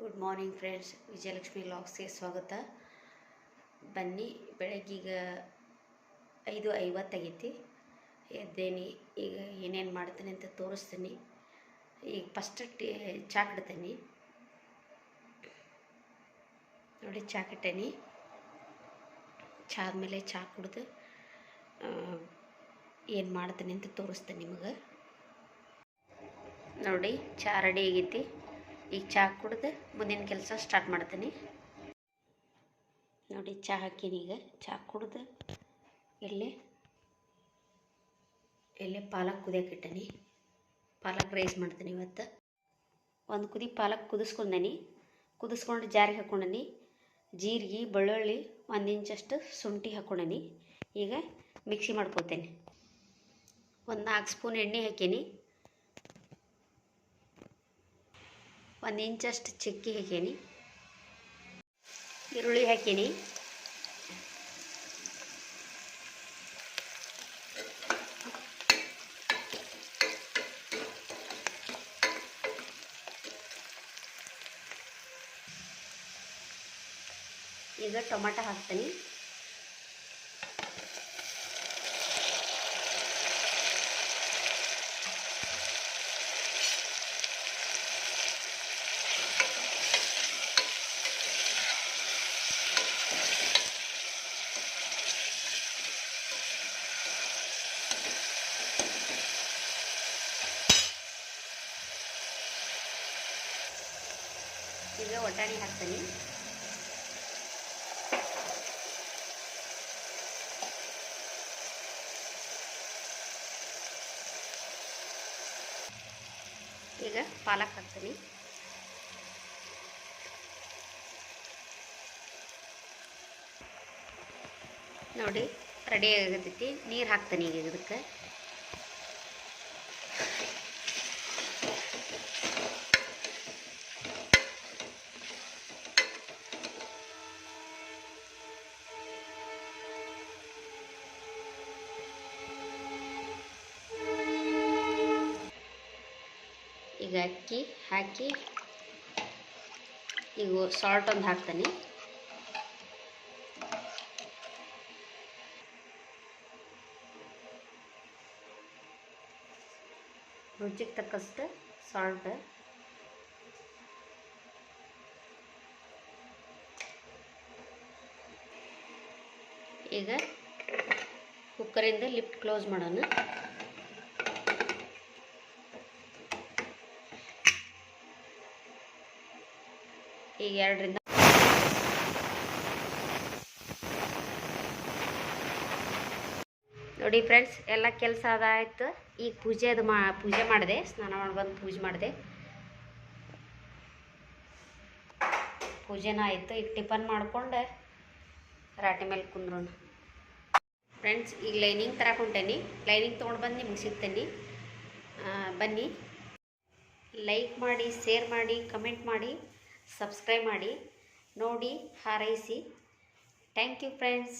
Good morning friends Vijayalakshmi ಲಾಗ್ಸ್ಗೆ ಸ್ವಾಗತ. ಬನ್ನಿ, ಬೆಳಗ್ಗೀಗ ಐದು ಐವತ್ತಾಗೈತಿ. ಎದ್ದೇನಿ, ಈಗ ಏನೇನು ಮಾಡ್ತೀನಿ ಅಂತ ತೋರಿಸ್ತೀನಿ. ಈಗ ಫಸ್ಟ್ ಟೀ, ಚಾ ಕಡ್ತೀನಿ. ನೋಡಿ, ಚಾ ಕಟ್ಟೇನಿ ಚಾ ಆದಮೇಲೆ ಚಾ ಕುಡ್ದು ಏನು ಮಾಡ್ತೀನಿ ಅಂತ ತೋರಿಸ್ತೀನಿ ನಿಮಗೆ. ನೋಡಿ, ಚಾ ರೆಡಿ ಆಗೈತಿ. ಈಗ ಚಹಾ ಕುಡ್ದು ಮುಂದಿನ ಕೆಲಸ ಸ್ಟಾರ್ಟ್ ಮಾಡ್ತೀನಿ. ನೋಡಿ ಚಹಾ ಹಾಕೀನಿ ಈಗ. ಚಹಾ ಕುಡ್ದು ಇಲ್ಲಿ ಇಲ್ಲಿ ಪಾಲಕ್ ಕುದಿಯಕ್ಕೆ ಇಟ್ಟೀನಿ. ಪಾಲಕ್ ರೈಸ್ ಮಾಡ್ತೀನಿ ಇವತ್ತು. ಒಂದು ಕುದಿ ಪಾಲಕ್ ಕುದಿಸ್ಕೊಂಡೇನಿ. ಕುದಿಸ್ಕೊಂಡು ಜಾರಿಗೆ ಹಾಕ್ಕೊಂಡೇನಿ ಜೀರಿಗೆ, ಬೆಳ್ಳುಳ್ಳಿ, ಒಂದು ಇಂಚಷ್ಟು ಶುಂಠಿ ಹಾಕ್ಕೊಂಡೇನಿ ಈಗ ಮಿಕ್ಸಿ ಮಾಡ್ಕೋತೇನೆ. ಒಂದು ನಾಲ್ಕು ಸ್ಪೂನ್ ಎಣ್ಣೆ ಹಾಕೀನಿ. ಒಂದು ಇಂಚಷ್ಟು ಚಕ್ಕಿ ಹಾಕೀನಿ. ಈರುಳ್ಳಿ ಹಾಕೀನಿ. ಈಗ ಟೊಮೆಟೊ ಹಾಕ್ತೀನಿ. ಈಗ ಒಟ್ಟಾಣಿ ಹಾಕ್ತೀನಿ. ಈಗ ಪಾಲಕ್ ಹಾಕ್ತೀನಿ. ನೋಡಿ ರೆಡಿ ಆಗತೈತಿ ನೀರು ಹಾಕ್ತೀನಿ ಈಗ ಇದಕ್ಕೆ. ಈಗ ಅಕ್ಕಿ ಹಾಕಿ ಈಗ ಸಾಲ್ಟ್ ಒಂದು ಹಾಕ್ತೀನಿ. ರುಚಿಗೆ ತಕ್ಕಷ್ಟು ಸಾಲ್ಟ್ ಈಗ ಕುಕ್ಕರಿಂದ ಲಿಫ್ಟ್ ಕ್ಲೋಸ್ ಮಾಡೋಣ. ಎರಡರಿಂದ. ನೋಡಿ ಫ್ರೆಂಡ್ಸ್ ಎಲ್ಲ ಕೆಲಸ ಅದಾಯ್ತು ಈಗ ಪೂಜೆ ಅದು ಮಾ, ಪೂಜೆ ಮಾಡಿದೆ, ಸ್ನಾನ ಮಾಡಿ ಬಂದು ಪೂಜೆ ಮಾಡಿದೆ. ಪೂಜೆನೂ ಆಯಿತು, ಈಗ ಟಿಫನ್ ಮಾಡ್ಕೊಂಡು ರಾಟಿ ಮೇಲೆ ಕುಂದ್ರೋಣ. ಫ್ರೆಂಡ್ಸ್ ಈಗ ಲೈನಿಂಗ್ ಥರ ಕೊಂಟೇನಿ ಲೈನಿಂಗ್ ತೊಗೊಂಡು ಬಂದು ನಿಮ್ಗೆ ಸಿಗ್ತೇನೆ. ಬನ್ನಿ. ಲೈಕ್ ಮಾಡಿ ಶೇರ್ ಮಾಡಿ ಕಮೆಂಟ್ ಮಾಡಿ. ಸಬ್ಸ್ಕ್ರೈಬ್ ಮಾಡಿ ನೋಡಿ ಹಾರೈಸಿ. Thank you friends